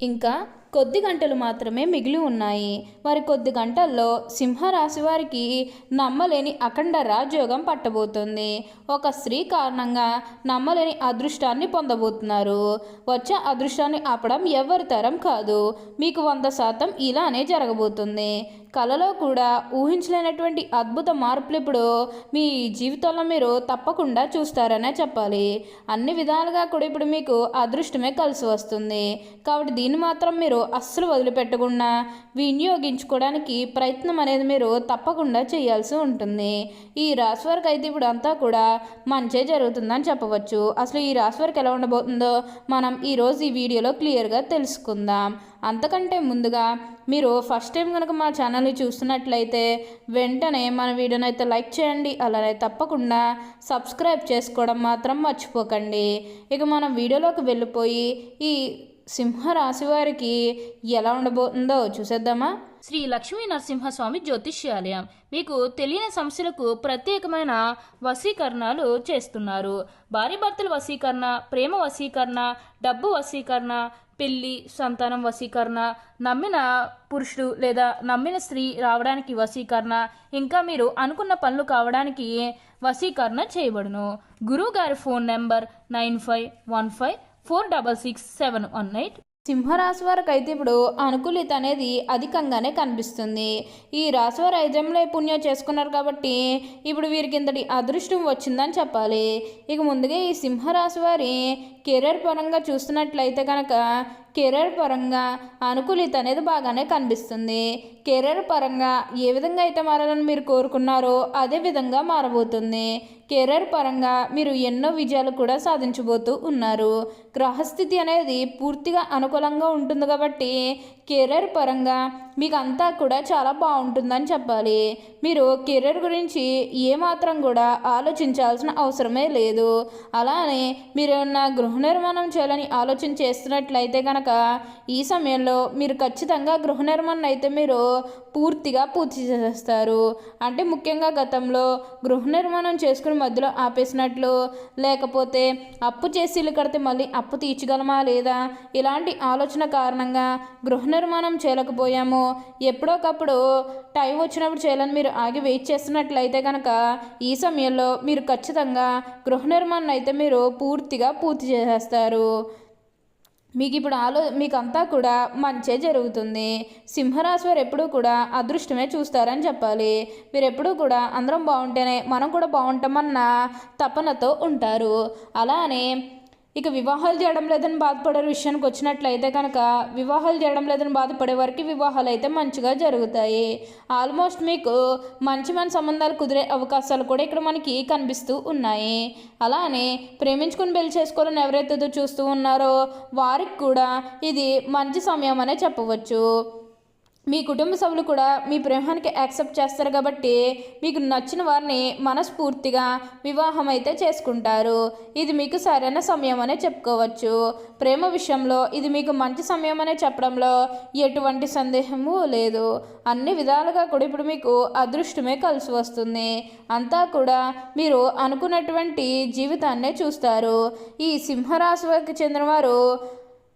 ఇంకా కొద్ది గంటలు మాత్రమే మిగిలి ఉన్నాయి. మరి కొద్ది గంటల్లో సింహరాశి వారికి నమ్మలేని అఖండ రాజయోగం పట్టబోతుంది. ఒక స్త్రీ కారణంగా నమ్మలేని అదృష్టాన్ని పొందబోతున్నారు. వచ్చే అదృష్టాన్ని ఆపడం ఎవరి తరం కాదు. మీకు వంద శాతం ఇలానే జరగబోతుంది. కలలో కూడా ఊహించలేనటువంటి అద్భుత మార్పులు ఇప్పుడు మీ జీవితంలో మీరు తప్పకుండా చూస్తారనే చెప్పాలి. అన్ని విధాలుగా కూడా ఇప్పుడు మీకు అదృష్టమే కలిసి వస్తుంది. కాబట్టి దీన్ని మాత్రం మీరు అస్సలు వదిలిపెట్టకుండా వినియోగించుకోవడానికి ప్రయత్నం అనేది మీరు తప్పకుండా చేయాల్సి ఉంటుంది. ఈ రాశి వారికి అయితే ఇప్పుడు అంతా కూడా మంచే జరుగుతుందని చెప్పవచ్చు. అసలు ఈ రాశి వారికి ఎలా ఉండబోతుందో మనం ఈరోజు ఈ వీడియోలో క్లియర్గా తెలుసుకుందాం. అంతకంటే ముందుగా మీరు ఫస్ట్ టైం కనుక మా ఛానల్ని చూస్తున్నట్లయితే వెంటనే మన వీడియోని అయితే లైక్ చేయండి. అలానే తప్పకుండా సబ్స్క్రైబ్ చేసుకోవడం మాత్రం మర్చిపోకండి. ఇక మనం వీడియోలోకి వెళ్ళిపోయి ఈ సింహరాశి వారికి ఎలా ఉండబోతుందో చూసేద్దామా? శ్రీ లక్ష్మీ నరసింహస్వామి జ్యోతిష్యాలయం. మీకు తెలియని సమస్యలకు ప్రత్యేకమైన వశీకరణాలు చేస్తున్నారు. భార్యభర్తల వశీకరణ ప్రేమ వశీకరణ డబ్బు వశీకరణ పెళ్ళి సంతానం వశీకరణ నమ్మిన పురుషుడు లేదా నమ్మిన స్త్రీ రావడానికి వశీకరణ ఇంకా మీరు అనుకున్న పనులు కావడానికి వశీకరణ చేయబడును. గురువు గారి phone number nine five one five four double six seven one eight. సింహరాశి వారికి అయితే ఇప్పుడు అనుకూలిత అనేది అధికంగానే కనిపిస్తుంది. ఈ రాశి వారు ఐజంలో పుణ్యం చేసుకున్నారు కాబట్టి ఇప్పుడు వీరికి ఇంతటి అదృష్టం వచ్చిందని చెప్పాలి. ఇక ముందుగా ఈ సింహరాశి వారి కెరీర్ పరంగా చూస్తున్నట్లయితే కనుక కెరీర్ పరంగా అనుకూలిత అనేది బాగానే కనిపిస్తుంది. కెరీర్ పరంగా ఏ విధంగా అయితే మారాలని మీరు కోరుకున్నారో అదే విధంగా మారబోతుంది. కెరీర్ పరంగా మీరు ఎన్నో విజయాలు కూడా సాధించబోతూ ఉన్నారు. గ్రహస్థితి అనేది పూర్తిగా అనుకూలంగా ఉంటుంది కాబట్టి కెరీర్ పరంగా మీకు అంతా కూడా చాలా బాగుంటుందని చెప్పాలి. మీరు కెరీర్ గురించి ఏమాత్రం కూడా ఆలోచించాల్సిన అవసరమే లేదు. అలానే మీరు ఏమన్నా గృహ నిర్మాణం చేయాలని ఆలోచన చేస్తున్నట్లయితే కనుక ఈ సమయంలో మీరు ఖచ్చితంగా గృహ నిర్మాణం అయితే మీరు పూర్తిగా పూర్తి చేసేస్తారు. అంటే ముఖ్యంగా గతంలో గృహ నిర్మాణం చేసుకుని మధ్యలో ఆపేసినట్లు లేకపోతే అప్పు చేసి ఇల్లు కడితే మళ్ళీ అప్పు తీర్చగలమా లేదా? ఇలాంటి ఆలోచన కారణంగా గృహ నిర్మాణం చేయలేకపోయాము. ఎప్పుడోకప్పుడు టైం వచ్చినప్పుడు చేయాలని మీరు ఆగి వెయిట్ చేస్తున్నట్లయితే కనుక ఈ సమయంలో మీరు ఖచ్చితంగా గృహ నిర్మాణం అయితే మీరు పూర్తిగా పూర్తి చేసేస్తారు. మీకు ఇప్పుడు ఆలో మీకు అంతా కూడా మంచే జరుగుతుంది. సింహరాశి వారు ఎప్పుడూ కూడా అదృష్టమే చూస్తారని చెప్పాలి. మీరు ఎప్పుడూ కూడా అందరం బాగుంటేనే మనం కూడా బాగుంటామన్న తపనతో ఉంటారు. అలానే ఇక వివాహాలు చేయడం లేదని బాధపడే విషయానికి వచ్చినట్లయితే కనుక వివాహాలు చేయడం లేదని బాధపడే వారికి వివాహాలు అయితే మంచిగా జరుగుతాయి. ఆల్మోస్ట్ మీకు మంచి మంచి సంబంధాలు కుదిరే అవకాశాలు కూడా ఇక్కడ మనకి కనిపిస్తూ ఉన్నాయి. అలానే ప్రేమించుకుని పెళ్ళి చేసుకోవాలని ఎవరైతే చూస్తూ ఉన్నారో వారికి కూడా ఇది మంచి సమయం అనే చెప్పవచ్చు. మీ కుటుంబ సభ్యులు కూడా మీ ప్రేమానికి యాక్సెప్ట్ చేస్తారు కాబట్టి మీకు నచ్చిన వారిని మనస్ఫూర్తిగా వివాహం అయితే చేసుకుంటారు. ఇది మీకు సరైన సమయం అనే చెప్పుకోవచ్చు. ప్రేమ విషయంలో ఇది మీకు మంచి సమయం అనే చెప్పడంలో ఎటువంటి సందేహము లేదు. అన్ని విధాలుగా కూడా ఇప్పుడు మీకు అదృష్టమే కలిసి వస్తుంది. అంతా కూడా మీరు అనుకున్నటువంటి జీవితాన్నే చూస్తారు. ఈ సింహరాశికి చెందిన వారు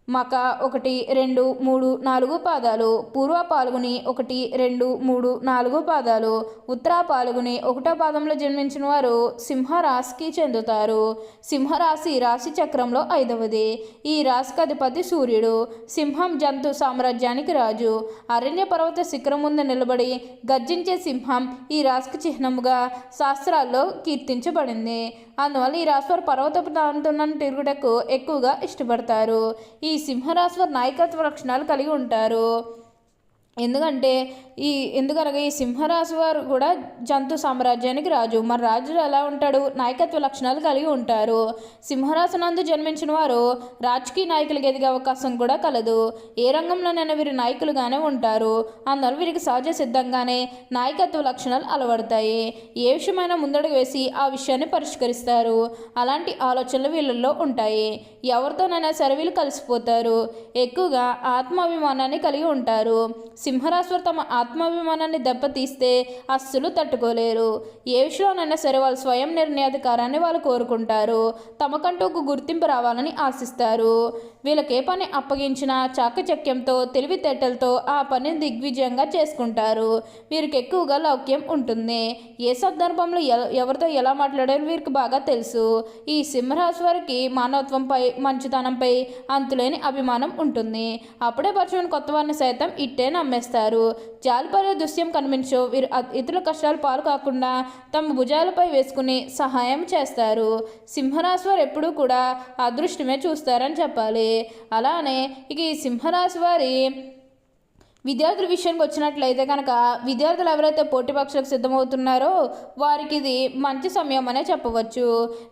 మక ఒకటి రెండు మూడు నాలుగు పాదాలు. పూర్వ పాల్గొని ఒకటి రెండు మూడు నాలుగు పాదాలు. ఉత్తర పాల్గొని ఒకటో పాదంలో జన్మించిన వారు సింహరాశికి చెందుతారు. సింహరాశి రాశి చక్రంలో ఐదవది. ఈ రాశికి అధిపతి సూర్యుడు. సింహం జంతు సామ్రాజ్యానికి రాజు. అరణ్య పర్వత శిఖరం ముందు నిలబడి గర్జించే సింహం ఈ రాశికి చిహ్నముగా శాస్త్రాల్లో కీర్తించబడింది. అందువల్ల ఈ రాశివారు పర్వత ప్రాంతం తిరుగుటకు ఎక్కువగా ఇష్టపడతారు. ఈ సింహరాశివారు నాయకత్వ లక్షణాలు కలిగి ఉంటారు. ఎందుకంటే ఈ ఎందుకనగా ఈ సింహరాశి వారు కూడా జంతు సామ్రాజ్యానికి రాజు. మరి రాజు ఎలా ఉంటాడు నాయకత్వ లక్షణాలు కలిగి ఉంటారు. సింహరాశి నందు జన్మించిన వారు రాజకీయ నాయకులకు ఎదిగే అవకాశం కూడా కలదు. ఏ రంగంలోనైనా వీరు నాయకులుగానే ఉంటారు. అందరూ వీరికి సహజ సిద్ధంగానే నాయకత్వ లక్షణాలు అలవడతాయి. ఏ విషయమైనా ముందడుగు వేసి ఆ విషయాన్ని పరిష్కరిస్తారు. అలాంటి ఆలోచనలు వీళ్ళల్లో ఉంటాయి. ఎవరితోనైనా సరే వీళ్ళు కలిసిపోతారు. ఎక్కువగా ఆత్మాభిమానాన్ని కలిగి ఉంటారు. సింహరాశులు తమ ఆత్మాభిమానాన్ని దెబ్బతీస్తే అస్సలు తట్టుకోలేరు. ఏ విషయంలోనైనా సరే వాళ్ళు స్వయం నిర్ణయాధికారాన్ని వాళ్ళు కోరుకుంటారు. తమకంటూ ఒక గుర్తింపు రావాలని ఆశిస్తారు. వీళ్ళకే పని అప్పగించిన చాకచక్యంతో తెలివితేటలతో ఆ పనిని దిగ్విజయంగా చేసుకుంటారు. వీరికి ఎక్కువగా లౌక్యం ఉంటుంది. ఏ సందర్భంలో ఎవరితో ఎలా మాట్లాడాలో వీరికి బాగా తెలుసు. ఈ సింహరాశి వారికి మానవత్వంపై మంచితనంపై అంతులేని అభిమానం ఉంటుంది. అప్పుడే పరిచయం కొత్త వారిని సైతం ఇట్టే నమ్మేస్తారు జాలిపడే దృశ్యం కనిపించు వీరు ఇతరుల కష్టాలు పాలు కాకుండా తమ భుజాలపై వేసుకుని సహాయం చేస్తారు. సింహరాశి వారు ఎప్పుడూ కూడా అదృష్టమే చూస్తారని చెప్పాలి. అలానే ఇక ఈ సింహరాశి వారి విద్యార్థుల విషయానికి వచ్చినట్లయితే కనుక విద్యార్థులు ఎవరైతే పోటీ పరీక్షలకు సిద్ధమవుతున్నారో వారికి ఇది మంచి సమయం అనే చెప్పవచ్చు.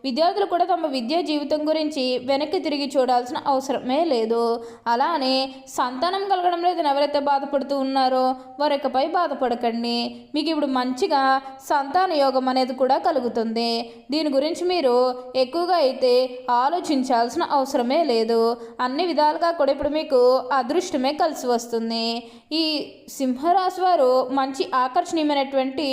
విద్యార్థులు కూడా తమ విద్యా జీవితం గురించి వెనక్కి తిరిగి చూడాల్సిన అవసరమే లేదు. అలానే సంతానం కలగడం లేదని ఎవరైతే బాధపడుతూ ఉన్నారో వారి ఇకపై బాధపడకండి. మీకు ఇప్పుడు మంచిగా సంతాన యోగం అనేది కూడా కలుగుతుంది. దీని గురించి మీరు ఎక్కువగా అయితే ఆలోచించాల్సిన అవసరమే లేదు. అన్ని విధాలుగా కూడా ఇప్పుడు మీకు అదృష్టమే కలిసి వస్తుంది. ఈ సింహరాశి వారు మంచి ఆకర్షణీయమైనటువంటి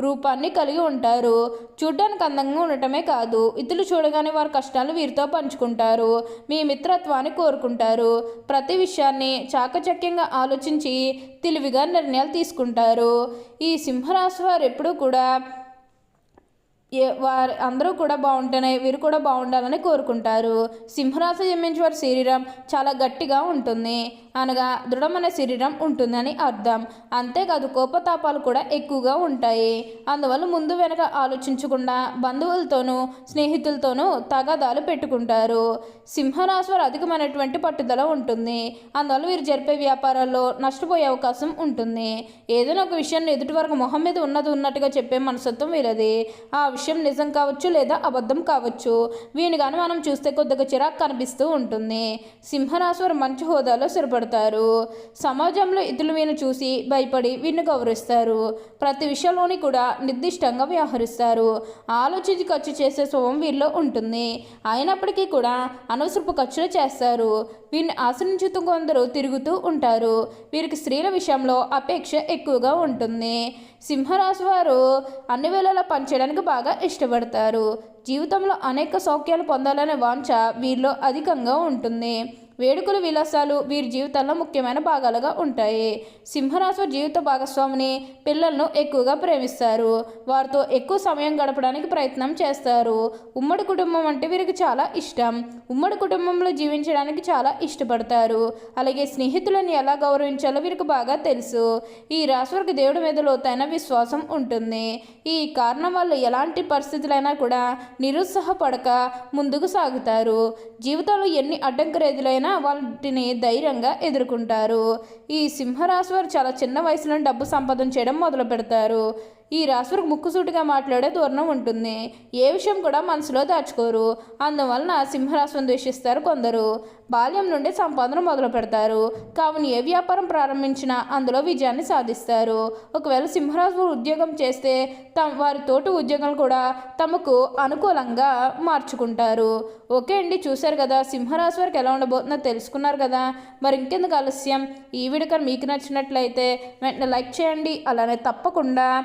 రూపాన్ని కలిగి ఉంటారు. చూడ్డానికి అందంగా ఉండటమే కాదు ఇతరులు చూడగానే వారి కష్టాలు వీరితో పంచుకుంటారు. మీ మిత్రత్వాన్ని కోరుకుంటారు. ప్రతి విషయాన్ని చాకచక్యంగా ఆలోచించి తెలివిగా నిర్ణయాలు తీసుకుంటారు. ఈ సింహరాశి వారు ఎప్పుడూ కూడా వారు అందరూ కూడా బాగుంటేనే వీరు కూడా బాగుండాలని కోరుకుంటారు. సింహరాశి జన్మించే వారి శరీరం చాలా గట్టిగా ఉంటుంది. అనగా దృఢమైన శరీరం ఉంటుందని అర్థం. అంతేకాదు కోపతాపాలు కూడా ఎక్కువగా ఉంటాయి. అందువల్ల ముందు వెనక ఆలోచించకుండా బంధువులతోనూ స్నేహితులతోనూ తగాదాలు పెట్టుకుంటారు. సింహరాశి వారు అధికమైనటువంటి పట్టుదల ఉంటుంది. అందువల్ల వీరు జరిపే వ్యాపారాల్లో నష్టపోయే అవకాశం ఉంటుంది. ఏదైనా ఒక విషయాన్ని ఎదుటి వరకు మొహం మీద ఉన్నది ఉన్నట్టుగా చెప్పే మనసత్వం వీరది. ఆ విషయం నిజం కావచ్చు లేదా అబద్ధం కావచ్చు. వీని కానీ మనం చూస్తే కొద్దిగా చిరాకు కనిపిస్తూ ఉంటుంది. సింహరాశి వారు మంచి హోదాలో స్థిరపడతారు. సమాజంలో ఇతరులు వీని చూసి భయపడి వీరిని గౌరవిస్తారు. ప్రతి విషయంలోని కూడా నిర్దిష్టంగా వ్యవహరిస్తారు. ఆలోచించి ఖర్చు చేసే స్వభావం వీరిలో ఉంటుంది. అయినప్పటికీ కూడా అనవసరపు ఖర్చులు చేస్తారు. వీరిని ఆశ్రయించుతూ కొందరు తిరుగుతూ ఉంటారు. వీరికి స్త్రీల విషయంలో అపేక్ష ఎక్కువగా ఉంటుంది. సింహరాశి వారు అన్ని వేళలా పనిచేయడానికి బాగా ఇష్టపడతారు. జీవితంలో అనేక సౌఖ్యాలు పొందాలనే వాంఛ వీరిలో అధికంగా ఉంటుంది. వేడుకలు విలాసాలు వీరి జీవితంలో ముఖ్యమైన భాగాలుగా ఉంటాయి. సింహరాశి జీవిత భాగస్వామిని పిల్లలను ఎక్కువగా ప్రేమిస్తారు. వారితో ఎక్కువ సమయం గడపడానికి ప్రయత్నం చేస్తారు. ఉమ్మడి కుటుంబం అంటే వీరికి చాలా ఇష్టం. ఉమ్మడి కుటుంబంలో జీవించడానికి చాలా ఇష్టపడతారు. అలాగే స్నేహితులను ఎలా గౌరవించాలో వీరికి బాగా తెలుసు. ఈ రాశివారికి దేవుడి మీద లోతైన విశ్వాసం ఉంటుంది. ఈ కారణం వల్ల ఎలాంటి పరిస్థితులైనా కూడా నిరుత్సాహపడక ముందుకు సాగుతారు. జీవితంలో ఎన్ని అయినా వాటిని ధైర్యంగా ఎదుర్కొంటారు. ఈ సింహరాశి వారు చాలా చిన్న వయసులో డబ్బు సంపాదన చేయడం మొదలు పెడతారు ఈ రాశివారికి ముక్కుసూటిగా మాట్లాడే దూరణం ఉంటుంది. ఏ విషయం కూడా మనసులో దాచుకోరు. అందువలన సింహరాశిని ద్వేషిస్తారు కొందరు. బాల్యం నుండి సంపాదన మొదలు పెడతారు. కావున ఏ వ్యాపారం ప్రారంభించినా అందులో విజయాన్ని సాధిస్తారు. ఒకవేళ సింహరాశి ఉద్యోగం చేస్తే తమ వారి తోటి ఉద్యోగాలు కూడా తమకు అనుకూలంగా మార్చుకుంటారు. ఓకే అండి చూశారు కదా సింహరాశి వారికి ఎలా ఉండబోతుందో తెలుసుకున్నారు కదా. మరి ఇంకెందుకు ఆలస్యం? ఈ వీడియో మీకు నచ్చినట్లయితే వెంటనే లైక్ చేయండి. అలానే తప్పకుండా